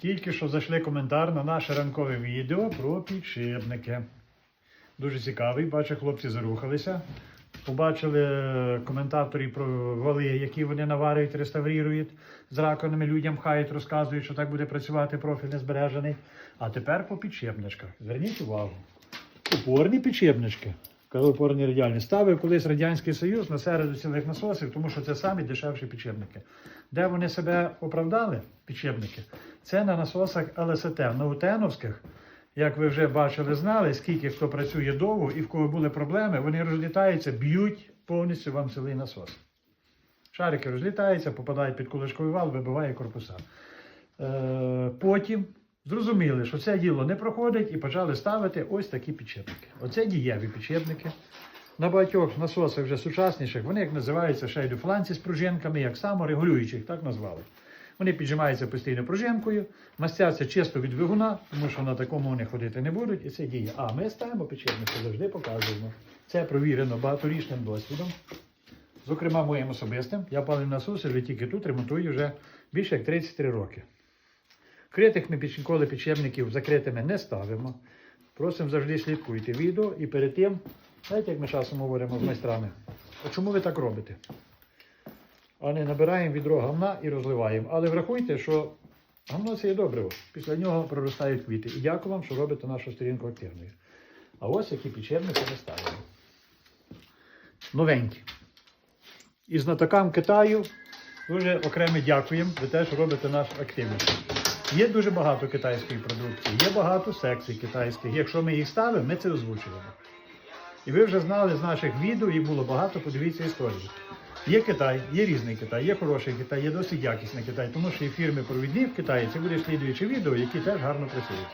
Тільки що зайшли коментар на наше ранкове відео про підшипники. Дуже цікавий, бачу, хлопці зарухалися. Побачили е, коментаторі про вали, які вони наварюють, реставрують з раковинами, людям хають, розказують, що так буде працювати профіль не збережений. А тепер по підшипничках. Зверніть увагу. Упорні підшипнички. Коли опорні радіальні ставив колись Радянський Союз на середу цілих насосів, тому що це самі дешевші підшипники. Де вони себе оправдали, підшипники? Це на насосах ЛСТ, наутеновських. Як ви вже бачили, знали, скільки хто працює довго і в кого були проблеми, вони розлітаються, б'ють повністю вам цілий насос. Шарики розлітаються, попадають під кулачковий вал, вибиває корпуса. Е, потім зрозуміли, що це діло не проходить, і почали ставити ось такі підшипники. Оце дієві підшипники. На багатьох насосах вже сучасніших, вони як називаються ще й фланці з пружинками, як саморегулюючих, так назвали. Вони піджимаються постійно пружинкою, мастяться чисто від двигуна, тому що на такому вони ходити не будуть, і це діє. А ми ставимо підшипники, завжди показуємо. Це провірено багаторічним досвідом. Зокрема, моїм особистим. Я палив насоси, вже тільки тут ремонтую вже більше як 33 роки. Критих ми під- ніколи підшипників закритими не ставимо. Просимо завжди слідкуйте відео і перед тим, знаєте, як ми часом говоримо з майстрами, а чому ви так робите? А не набираємо відро гамна і розливаємо. Але врахуйте, що гамно це є добриво. Після нього проростають квіти. І дякую вам, що робите нашу сторінку активною. А ось які підшипники ми ставимо. Новенькі. І знатокам Китаю дуже окремо дякуємо за те, що робите наш активний. Є дуже багато китайської продукції, є багато секцій китайських. Якщо ми їх ставимо, ми це озвучуємо. І ви вже знали з наших відео, їх було багато, подивіться історії. Є Китай, є різний Китай, є хороший Китай, є досить якісний Китай, тому що і фірми провідні в Китаї, це буде слідуючі відео, які теж гарно працюють.